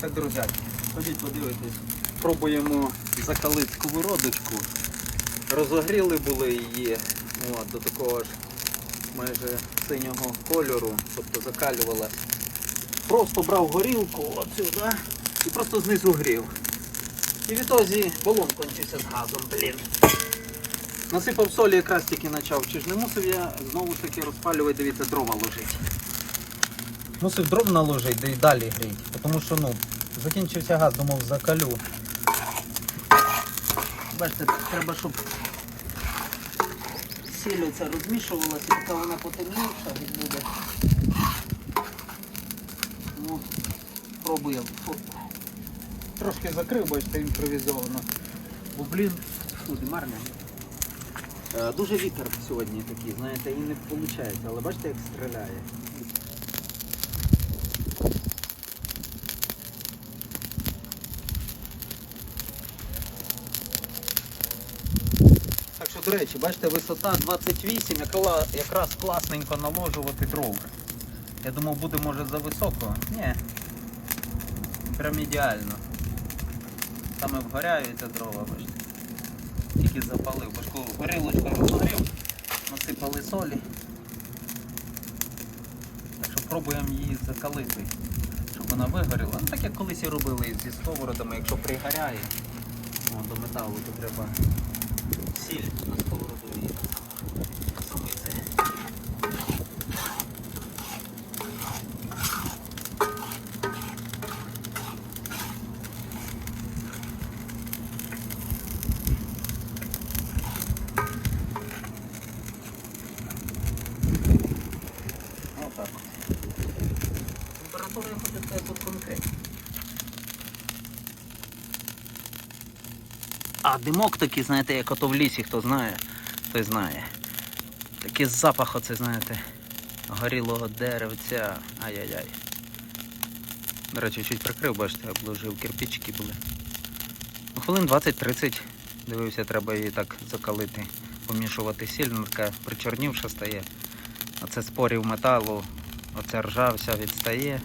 Так, друзяки, ходіть подивитись. Пробуємо закалити сковородочку. Розогріли були її от, до такого ж майже синього кольору, тобто закалювалась. Просто брав горілку от сюди і просто знизу грів. І відтоді балон кончився з газом, блін. Насипав солі, якраз тільки почав. Чи ж не мусив я знову ж таки розпалювати, дивіться, дрова ложить. Мусив дров наложити, да і далі гріть. Тому що ну, закінчився газ, думав закалю. Бачите, треба, щоб сіль оця розмішувалася, поки вона потемніша буде. Ну, пробуємо. Трошки закрив, бачите, імпровізовано. Бо, блін, фу, димарня. Е, Дуже вітер сьогодні такий, знаєте, і не виходить, але бачите, як стріляє. До речі, бачите, висота 28, яка- якраз класненько наложувати дрова. Я думав, буде може за високо. Ні. Прям ідеально. Саме вгоряються дрова, бачите. Тільки запалив, башку горілочку розгорів, насипали солі. Так що пробуємо її закалити, щоб вона вигоріла. Ну так як колись і робили зі сковородами, якщо пригоряє о, до металу, то треба сіль на сковороду і сумити. Отак от. Температура я хочу сказати тут конкретно. А димок такий, знаєте, як ото в лісі, хто знає, той знає. Такий запах, оце, знаєте, горілого деревця. Ай-яй-яй. До речі, чуть прикрив, бачите, обложив, кирпички були. Ну, хвилин 20-30 дивився, треба її так закалити, помішувати сіль, вона така причорнівша стає. Оце спорів металу, оце ржався, відстає.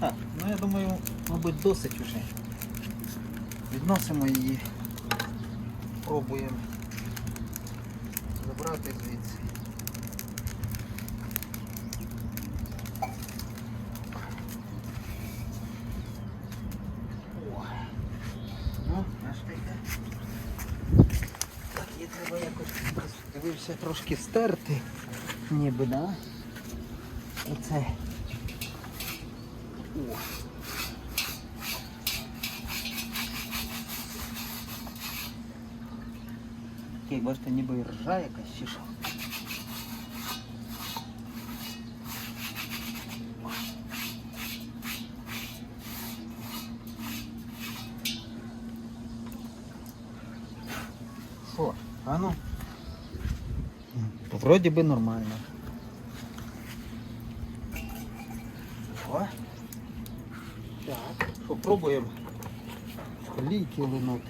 Так, я думаю, мабуть, досить уже. Відносимо її, пробуємо забрати звідси. О, ну, наш. Так, її треба якось дивився трошки стерти, ніби, да? Оце. О. Такий, бачите, ніби і ржа якась чи що. Що? А ну? Вроді би нормально. Так, попробуємо лійки линути.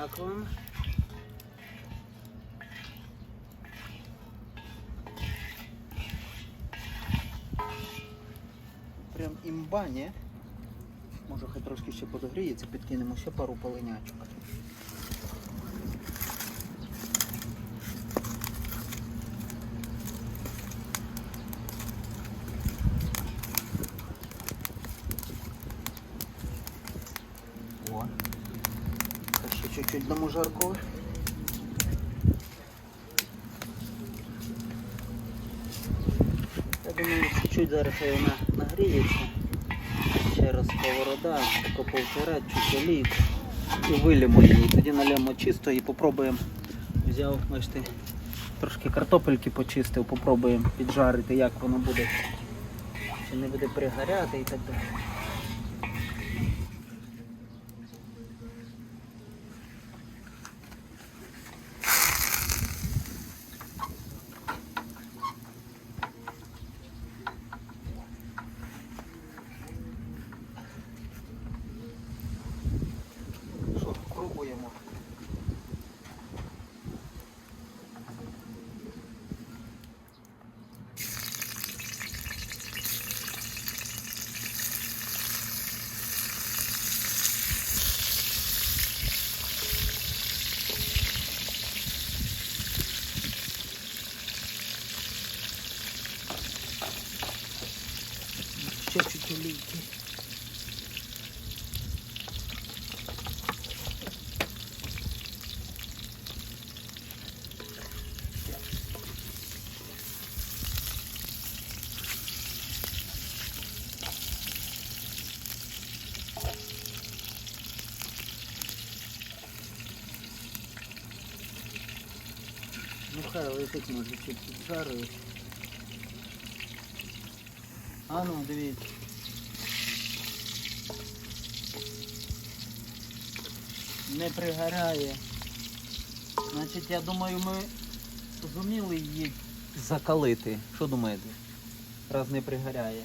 Як вам? Прям імба, ні? Може хай трошки ще подогріється, підкинемо ще пару полинячок. Жарко. Я думаю, чуть-чуть зараз вона нагріється. Ще раз сковорода, тако повтирати, чуть олійку і вилімо її. Тоді налємо чисто і попробуємо. Взяв, бачите, трошки картопельки почистив, попробуємо піджарити, як воно буде. Чи не буде пригоряти і так далі. Що, пробуємо. Ще чуть олійки. Хай лежить, може чуть піджарюють. А ну, дивіться. Не пригоряє. Значить, я думаю, ми зуміли її закалити. Що думаєте? Раз не пригоряє.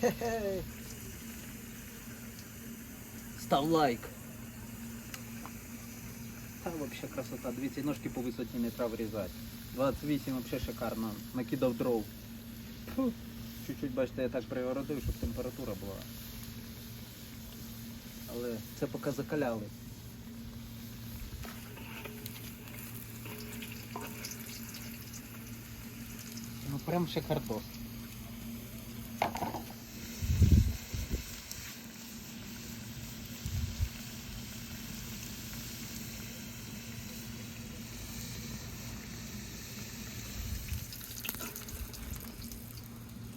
Хе-хе. Став лайк. Та вообще красота. Дивіться, ножки по висоті не треба врізати. 28 вообще шикарно. Накидав дров. Чуть-чуть, бачите, я так пригородив, щоб температура була. Але це поки закаляли. Ну прям шикардос.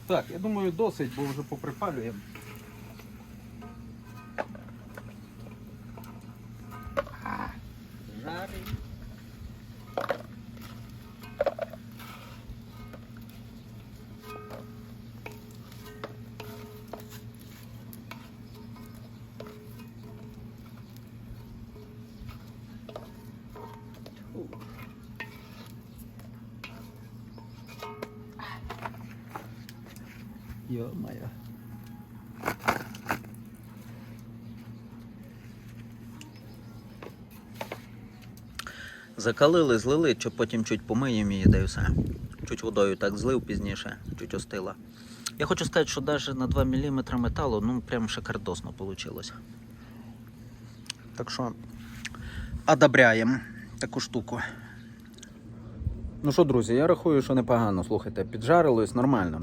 Так, я думаю, досить, бо вже поприпалюємо. Ё-моё. Закалили, злили, чи потім чуть помиємо її, да і все. Чуть водою так злив пізніше, чуть остила. Я хочу сказати, що навіть на 2 мм металу, ну прям шикардосно вийшло. Так що одобряємо таку штуку. Ну що, друзі, я рахую, що непогано, слухайте, піджарилось нормально.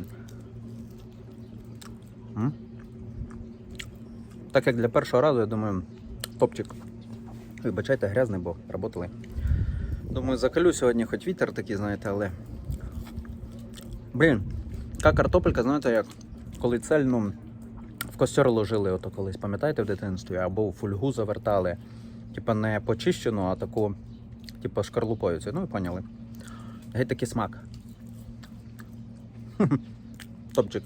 Так як для першого разу, я думаю, топчик. Вибачайте, грязний, бо работали. Думаю, закалю сьогодні, хоч вітер такий, знаєте, але. Блін, така картопелька, знаєте, як коли цельну в костер ложили, ото колись, пам'ятаєте, в дитинстві, або в фольгу завертали. Типа не почищену, а таку, типа шкарлупою. Ну, ви поняли. Геть такий смак. Топчик.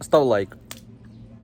Став лайк.